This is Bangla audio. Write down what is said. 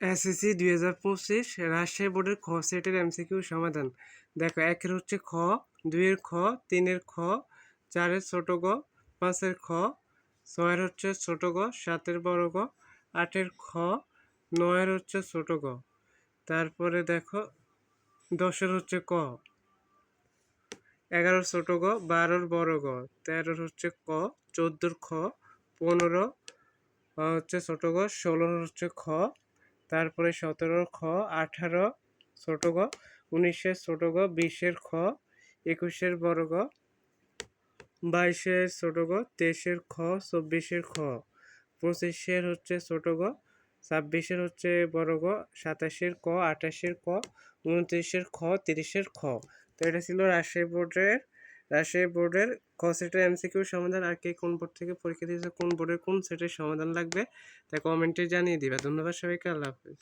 এসএসসি দুই হাজার পঁচিশ রাজশাহী বোর্ডের খ সেটের এমসিকিউ সমাধান। দেখো, একের হচ্ছে খ, দুইয়ের খ, তিনের খ, চারের ছোট গ, পাঁচের খ, ছয়ের হচ্ছে ছোট গ, সাতের বড় গ, আটের খ, নয়ের হচ্ছে ছোট গ। তারপরে দেখো, দশের হচ্ছে ক, এগারোর ছোট গ, বারোর বড় গ, তেরোর হচ্ছে ক, চোদ্দোর খ, পনেরো হচ্ছে ছোট গ, ষোলোর হচ্ছে খ তারপরে সতেরোর খ, আঠারো ছোট গ, উনিশের ছোট গ, বিশের খ, একুশের বড় গ, বাইশের ছোট গ, তেইশের খ, চব্বিশের খ, পঁচিশের হচ্ছে ছোট গ, ছাব্বিশের হচ্ছে বড় গ, সাতাশের ক, আঠাশের ক, উনত্রিশের খ, তিরিশের খ। তো এটা ছিল রাজশাহী বোর্ডের রাজশাহী বোর্ডের ক সেটের এমসিকিউ সমাধান আর কে কোন বোর্ড থেকে পরীক্ষা দিয়েছে, কোন বোর্ডের কোন সেটের সমাধান লাগবে তা কমেন্টে জানিয়ে দিবা। ধন্যবাদ সবাইকে, আল্লাহ হাফিজ।